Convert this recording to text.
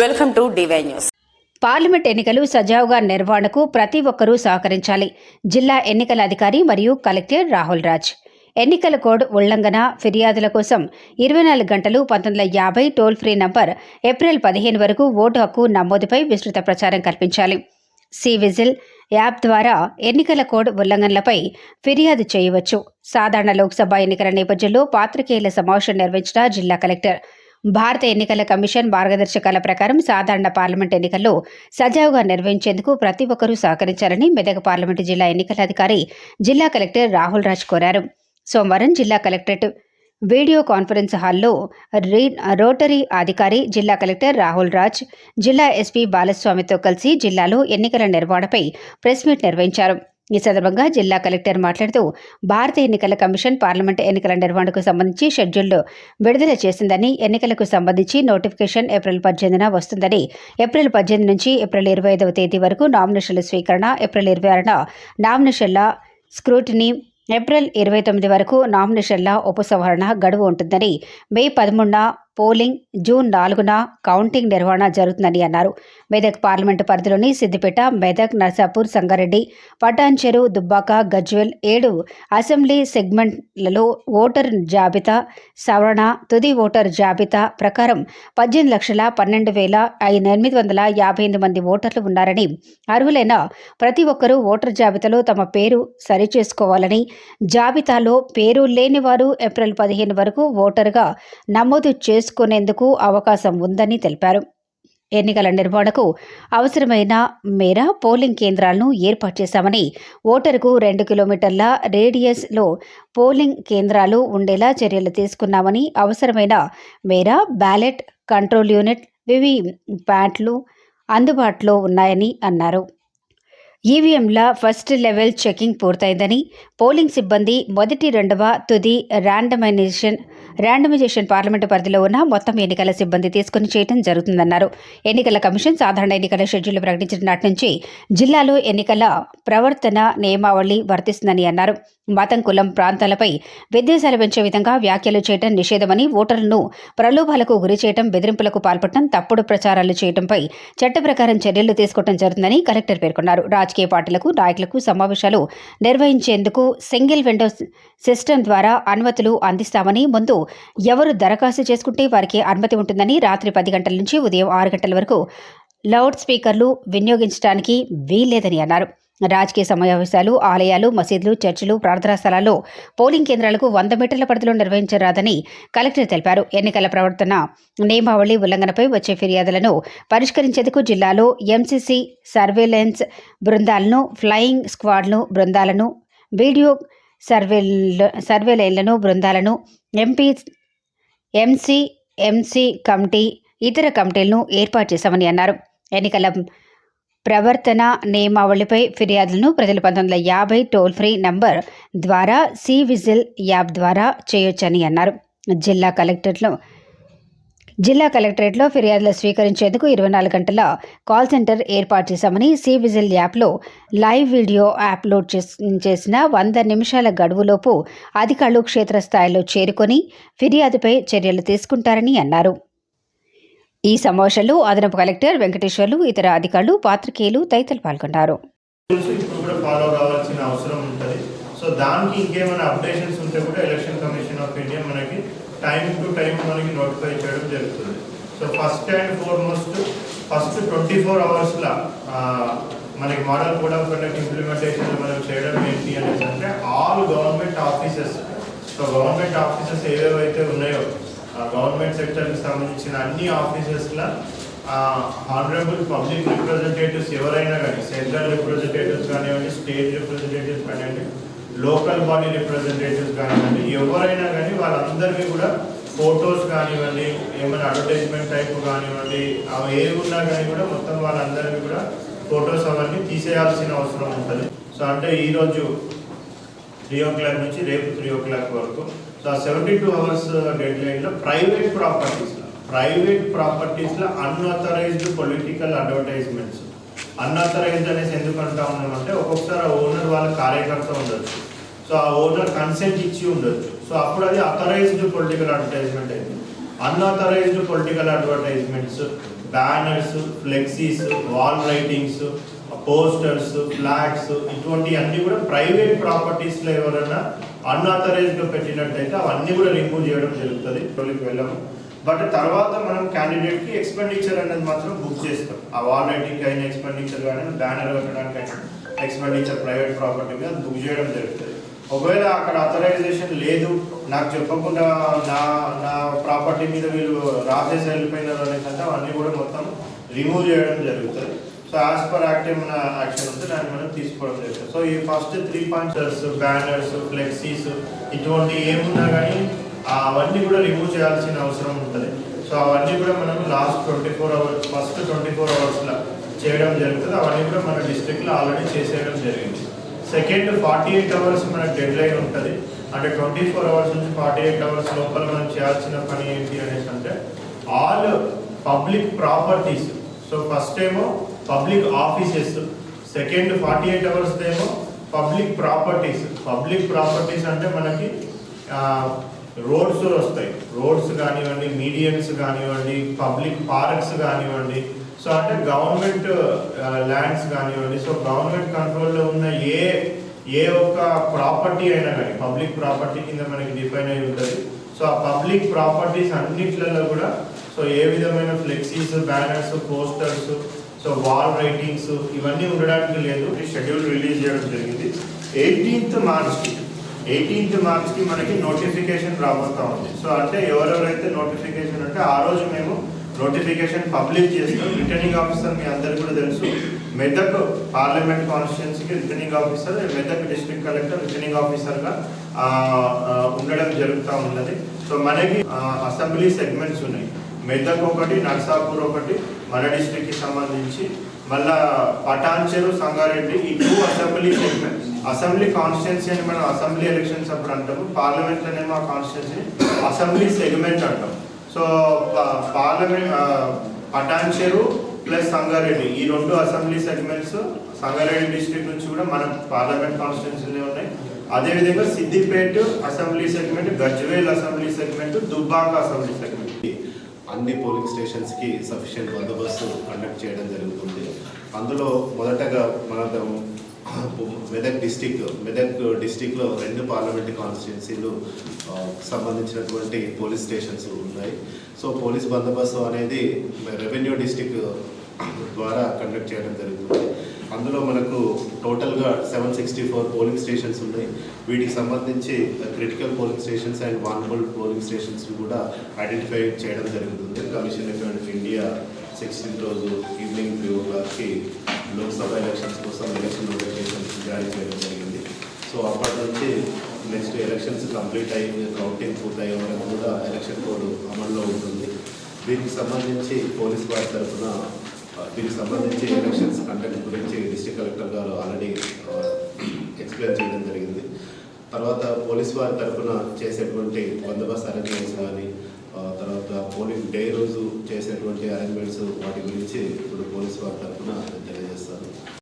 Welcome to D Y news. Parliament ఎన్నికలు సజావుగా నిర్వహణకు ప్రతి ఒక్కరూ సహకరించాలి. జిల్లా ఎన్నికల అధికారి మరియు కలెక్టర్ రాహుల్ రాజ్. ఎన్నికల కోడ్ ఉల్లంఘన ఫిర్యాదుల కోసం ఇరవై నాలుగు గంటలు పంతొమ్మిది వందల యాభై టోల్ ఫ్రీ నంబర్ ఏప్రిల్ పదిహేను వరకు ఓటు హక్కు నమోదుపై విస్తృత ప్రచారం కల్పించాలి. సి విజిల్ యాప్ ద్వారా ఎన్నికల కోడ్ ఉల్లంఘనలపై ఫిర్యాదు చేయవచ్చు. సాధారణ లోక్సభ ఎన్నికల నేపథ్యంలో పాత్రికేయుల సమావేశం నిర్వహించిన జిల్లా కలెక్టర్ భారత ఎన్నికల కమిషన్ మార్గదర్శకాల ప్రకారం సాధారణ పార్లమెంట్ ఎన్నికల్లో సజావుగా నిర్వహించేందుకు ప్రతి ఒక్కరూ సహకరించాలని మెదక్ పార్లమెంటు జిల్లా ఎన్నికల అధికారి జిల్లా కలెక్టర్ రాహుల్ రాజ్ కోరారు. సోమవారం జిల్లా కలెక్టరేట్ వీడియో కాన్ఫరెన్స్ హాల్లో రీ రోటరీ అధికారి జిల్లా కలెక్టర్ రాహుల్ రాజ్ జిల్లా ఎస్పీ బాలస్వామితో కలిసి జిల్లాలో ఎన్నికల నిర్వహణపై ప్రెస్ మీట్ నిర్వహించారు. ఈ సందర్భంగా జిల్లా కలెక్టర్ మాట్లాడుతూ భారత ఎన్నికల కమిషన్ పార్లమెంట్ ఎన్నికల నిర్వహణకు సంబంధించి షెడ్యూల్ విడుదల చేసిందని ఎన్నికలకు సంబంధించి నోటిఫికేషన్ ఏప్రిల్ పద్దెనిమిదిన వస్తుందని ఏప్రిల్ పద్దెనిమిది నుంచి ఏప్రిల్ ఇరవై ఐదవ తేదీ వరకు నామినేషన్ల స్వీకరణ ఏప్రిల్ ఇరవై ఆరున నామినేషన్ల స్క్రూటినీ ఏప్రిల్ ఇరవై తొమ్మిది వరకు నామినేషన్ల ఉపసంహరణ గడువు ఉంటుందని మే పదమూడున పోలింగ్ జూన్ నాలుగున కౌంటింగ్ నిర్వహణ జరుగుతుందని అన్నారు. మెదక్ పార్లమెంటు పరిధిలోని సిద్దిపేట మెదక్ నర్సాపూర్ సంగారెడ్డి పటాన్చెరు దుబ్బాక గజ్వెల్ ఏడు అసెంబ్లీ సెగ్మెంట్లలో ఓటర్ జాబితా సవరణ తుది ఓటర్ జాబితా ప్రకారం పద్దెనిమిది లక్షల పన్నెండు వేల ఐదు ఎనిమిది వందల యాభై ఎనిమిది మంది ఓటర్లు ఉన్నారని అర్హులైన ప్రతి ఒక్కరూ ఓటర్ జాబితాలో తమ పేరు సరిచేసుకోవాలని జాబితాలో పేరు లేని వారు ఏప్రిల్ పదిహేను వరకు ఓటర్గా నమోదు చేసు చేసుకునేందుకు అవకాశం ఉందని తెలిపారు. ఎన్నికల నిర్వహణకు అవసరమైన మేర పోలింగ్ కేంద్రాలను ఏర్పాటు చేశామని ఓటరుకు రెండు కిలోమీటర్ల రేడియస్లో పోలింగ్ కేంద్రాలు ఉండేలా చర్యలు తీసుకున్నామని అవసరమైన మేర ballot control unit V V ప్యాట్లు అందుబాటులో ఉన్నాయని అన్నారు. ఈవీఎంల ఫస్ట్ లెవెల్ చెకింగ్ పూర్తయిందని పోలింగ్ సిబ్బంది మొదటి రెండవ తుది ర్యాండమైజేషన్ ర్యాండమైజేషన్ పార్లమెంటు పరిధిలో ఉన్న మొత్తం ఎన్నికల సిబ్బంది తీసుకుని చేయడం జరుగుతుందన్నారు. ఎన్నికల కమిషన్ సాధారణ ఎన్నికల షెడ్యూల్ ప్రకటించిన నాటి నుంచి జిల్లాలో ఎన్నికల ప్రవర్తన నియమావళి వర్తిస్తుందని అన్నారు. మతం కులం ప్రాంతాలపై విద్వేషాలు పెంచే విధంగా వ్యాఖ్యలు చేయడం నిషేధమని ఓటర్లను ప్రలోభాలకు గురి చేయడం బెదిరింపులకు పాల్పడటం తప్పుడు ప్రచారాలు చేయడంపై చట్ట ప్రకారం చర్యలు తీసుకోవడం జరుగుతుందని కలెక్టర్ పేర్కొన్నారు. రాజకీయ పార్టీలకు నాయకులకు సమావేశాలు నిర్వహించేందుకు సింగిల్ విండో సిస్టమ్ ద్వారా అనుమతులు అందిస్తామని ముందు ఎవరు దరఖాస్తు చేసుకుంటే వారికి అనుమతి ఉంటుందని రాత్రి పది గంటల నుంచి ఉదయం ఆరు గంటల వరకు లౌడ్ స్పీకర్లు వినియోగించడానికి వీల్లేదని అన్నారు. రాజకీయ సమావేశాలు ఆలయాలు మసీదులు చర్చిలు ప్రార్థనా స్థలాల్లో పోలింగ్ కేంద్రాలకు వంద మీటర్ల పరిధిలో నిర్వహించరాదని కలెక్టర్ తెలిపారు. ఎన్నికల ప్రవర్తన నియమావళి ఉల్లంఘనపై వచ్చే ఫిర్యాదులను పరిష్కరించేందుకు జిల్లాలో ఎంసీసీ సర్వేలెన్స్ బృందాలను ఫ్లయింగ్ స్క్వాడ్ను బృందాలను వీడియో సర్వే సర్వేలైన్లను బృందాలను ఎంపీ ఎంసీ ఎంసీ కమిటీ ఇతర కమిటీలను ఏర్పాటు చేశామని అన్నారు. ఎన్నికల ప్రవర్తన నియమావళిపై ఫిర్యాదులను ప్రజలు పంతొమ్మిది వందల యాభై టోల్ ఫ్రీ నంబర్ ద్వారా సి విజిల్ యాప్ ద్వారా చేయొచ్చని అన్నారు. జిల్లా కలెక్టర్లో జిల్లా కలెక్టరేట్లో ఫిర్యాదులు స్వీకరించేందుకు ఇరవై నాలుగు గంటల కాల్ సెంటర్ ఏర్పాటు చేశామని సి విజిల్ యాప్లో లైవ్ వీడియో అప్లోడ్ చేసిన వంద నిమిషాల గడువులోపు అధికారులు క్షేత్రస్థాయిలో చేరుకొని ఫిర్యాదుపై చర్యలు తీసుకుంటారని అన్నారు. ఈ సమావేశంలో అదనపు కలెక్టర్ వెంకటేశ్వర్లు ఇతర అధికారులు పాత్రికేయులు తదితరులు పాల్గొన్నారు. సో దానికి ఇంకేమైనా అప్డేషన్స్ ఉంటే కూడా ఎలక్షన్ కమిషన్ ఆఫ్ ఇండియా మనకి టైం టు టైం మనకి నోటిఫై చేయడం జరుగుతుంది. So first and foremost first twenty four అవర్స్లో మనకి మోడల్ కూడా కండక్ట్ ఇంప్లిమెంటేషన్ మనం చేయడం ఏంటి అనేసి అంటే all government offices so government offices ఏవేవైతే ఉన్నాయో గవర్నమెంట్ సెక్టర్కి సంబంధించిన అన్ని ఆఫీసెస్లో ఆనరబుల్ పబ్లిక్ రిప్రజెంటేటివ్స్ ఎవరైనా కానీ సెంట్రల్ రిప్రజెంటేటివ్స్ కానివ్వండి స్టేట్ రిప్రజెంటేటివ్స్ కానివ్వండి లోకల్ బాడీ రిప్రజెంటేటివ్స్ కానివ్వండి ఎవరైనా కానీ వాళ్ళందరికీ కూడా ఫొటోస్ కానివ్వండి ఏమైనా అడ్వర్టైజ్మెంట్ టైప్ కానివ్వండి అవి ఏవి ఉన్నా కానీ కూడా మొత్తం వాళ్ళందరికీ కూడా ఫొటోస్ అవన్నీ తీసేయాల్సిన అవసరం ఉంటుంది. సో అంటే ఈరోజు త్రీ ఓ క్లాక్ నుంచి రేపు త్రీ ఓ క్లాక్ వరకు. సో ఆ సెవెంటీ టూ అవర్స్ డెడ్ లైన్లో ప్రైవేట్ ప్రాపర్టీస్లో ప్రైవేట్ ప్రాపర్టీస్లో అన్ఆథరైజ్డ్ పొలిటికల్ అడ్వర్టైజ్మెంట్స్ అన్ఆథరైజ్డ్ అనేసి ఎందుకు అంటా ఉన్నామంటే ఒక్కొక్కసారి ఆ ఓనర్ వాళ్ళ కార్యకర్త ఉండొచ్చు. సో ఆ ఓనర్ కన్సెంట్ ఇచ్చి ఉండొచ్చు. సో అప్పుడు అది అథరైజ్డ్ పొలిటికల్ అడ్వర్టైజ్మెంట్ అయింది. Unauthorised political advertisements banners flexes wall writings posters flags ఇటువంటి అన్ని కూడా ప్రైవేట్ ప్రాపర్టీస్లో ఎవరైనా అన్ఆథరైజ్గా పెట్టినట్టయితే అవన్నీ కూడా రిమూవ్ చేయడం జరుగుతుంది. ఇక్కడికి వెళ్ళాము. బట్ తర్వాత మనం క్యాండిడేట్కి ఎక్స్పెండిచర్ అనేది మాత్రం బుక్ చేస్తాం. ఆ వాల్ రైటింగ్ అయిన ఎక్స్పెండిచర్ కానీ బ్యానర్ పెట్టడానికి అయినా ఎక్స్పెండిచర్ ప్రైవేట్ ప్రాపర్టీ మీద బుక్ చేయడం జరుగుతుంది. ఒకవేళ అక్కడ అథరైజేషన్ లేదు నాకు చెప్పకుండా నా నా ప్రాపర్టీ మీద వీళ్ళు రాసేసి వెళ్ళిపోయినారు అనేసి అవన్నీ కూడా మొత్తం రిమూవ్ చేయడం జరుగుతుంది. సో యాజ్ పర్ యాక్ట్ ఏమైనా యాక్షన్ ఉంటే దాన్ని మనం తీసుకోవడం జరుగుతుంది. సో ఈ first three points banners flexes ఇటువంటి ఏమున్నా కానీ అవన్నీ కూడా రిమూవ్ చేయాల్సిన అవసరం ఉంటుంది. సో అవన్నీ కూడా మనం last twenty four hours first twenty four అవర్స్లో చేయడం జరుగుతుంది. అవన్నీ కూడా మన డిస్ట్రిక్ట్లో ఆల్రెడీ చేసేయడం జరిగింది. సెకండ్ ఫార్టీ ఎయిట్ అవర్స్ మనకు డెడ్ లైన్ ఉంటుంది. అంటే ట్వంటీ ఫోర్ అవర్స్ నుంచి ఫార్టీ ఎయిట్ అవర్స్ లోపల మనం చేయాల్సిన పని ఏంటి అనేసి అంటే all public properties so first ఏమో public offices second forty eight hours ఏమో పబ్లిక్ ప్రాపర్టీస్ పబ్లిక్ ప్రాపర్టీస్ అంటే మనకి రోడ్స్ వస్తాయి. రోడ్స్ కానివ్వండి మీడియన్స్ కానివ్వండి పబ్లిక్ పార్క్స్ కానివ్వండి. సో అంటే గవర్నమెంట్ ల్యాండ్స్ uh, కానివ్వండి. సో గవర్నమెంట్ కంట్రోల్లో ఉన్న ఏ ఏ ఒక్క ప్రాపర్టీ అయినా కానీ పబ్లిక్ ప్రాపర్టీ కింద మనకి డిఫైన్ అయి ఉంటుంది. సో ఆ పబ్లిక్ ప్రాపర్టీస్ అన్నిట్లలో కూడా సో ఏ విధమైన flexes banners posters so wall writings ఇవన్నీ ఉండడానికి లేదు. షెడ్యూల్ రిలీజ్ చేయడం జరిగింది. ఎయిటీన్త్ మార్చ్కి ఎయిటీన్త్ మార్చ్కి మనకి నోటిఫికేషన్ రాబోతా ఉంది. సో అంటే ఎవరెవరైతే నోటిఫికేషన్ అంటే ఆ రోజు మేము నోటిఫికేషన్ పబ్లిష్ చేస్తాం. రిటర్నింగ్ ఆఫీసర్ మీ అందరికీ కూడా తెలుసు. మెదక్ పార్లమెంట్ కాన్స్టిట్యున్సీకి returning officer Medak district collector returning ఆఫీసర్గా ఉండడం జరుగుతూ ఉన్నది. సో మనకి అసెంబ్లీ సెగ్మెంట్స్ ఉన్నాయి. మెదక్ ఒకటి నర్సాపూర్ ఒకటి మన డిస్ట్రిక్ట్కి సంబంధించి. మళ్ళా పటాన్చెరు సంగారెడ్డి ఈ two assembly segment assembly constituency అని మనం అసెంబ్లీ ఎలక్షన్స్ అప్పుడు అంటాము. పార్లమెంట్లోనేమో ఆ కాన్స్టిట్యున్సీ అసెంబ్లీ సెగ్మెంట్ అంటాం. So parliament Patancheru plus Sangareddy. ఈ రెండు అసెంబ్లీ సెగ్మెంట్స్ సంగారెడ్డి డిస్ట్రిక్ట్ నుంచి కూడా మన పార్లమెంట్ కాన్స్టిట్యున్సీలో ఉన్నాయి. అదేవిధంగా Siddipet assembly segment Gajwel assembly segment Dubbaka assembly segment. అన్ని పోలింగ్ స్టేషన్స్కి సఫిషియెంట్ బందోబస్తు కండక్ట్ చేయడం జరుగుతుంది. అందులో మొదటగా మన మెదక్ డిస్టిక్ మెదక్ డిస్టిక్లో రెండు పార్లమెంట్ కాన్స్టిట్యున్సీలు సంబంధించినటువంటి పోలీస్ స్టేషన్స్ ఉన్నాయి. సో పోలీస్ బందోబస్తు అనేది రెవెన్యూ డిస్టిక్ ద్వారా కండక్ట్ చేయడం జరుగుతుంది. అందులో మనకు టోటల్గా seven sixty four polling stations ఉన్నాయి. వీటికి సంబంధించి critical polling stations and vulnerable polling stations కూడా ఐడెంటిఫై చేయడం జరుగుతుంది. కమిషన్ ఆఫ్ ఇండియా సిక్స్టీన్ రోజు ఈవినింగ్ త్రీ ఓ క్లాక్కి లోక్సభ ఎలక్షన్స్ కోసం ఎలక్షన్ నోటిఫికేషన్స్ జారీ చేయడం జరిగింది. సో అప్పటి నుంచి నెక్స్ట్ ఎలక్షన్స్ కంప్లీట్ అయ్యి కౌంటింగ్ పూర్తయ్యే వరకు కూడా ఎలక్షన్ కోడ్ అమల్లో ఉంటుంది. దీనికి సంబంధించి పోలీస్ వారి తరఫున దీనికి సంబంధించి ఎలక్షన్స్ కండక్ట్ గురించి డిస్ట్రిక్ట్ కలెక్టర్ గారు ఆల్రెడీ ఎక్స్ప్లెయిన్ చేయడం జరిగింది. తర్వాత పోలీస్ వారి తరఫున చేసేటువంటి బందోబస్తు అరేంజ్మెంట్స్ కానీ తర్వాత పోలింగ్ డే రోజు చేసేటువంటి అరేంజ్మెంట్స్ వాటి గురించి ఇప్పుడు పోలీస్ వారి తరఫున తెలియజేస్తాను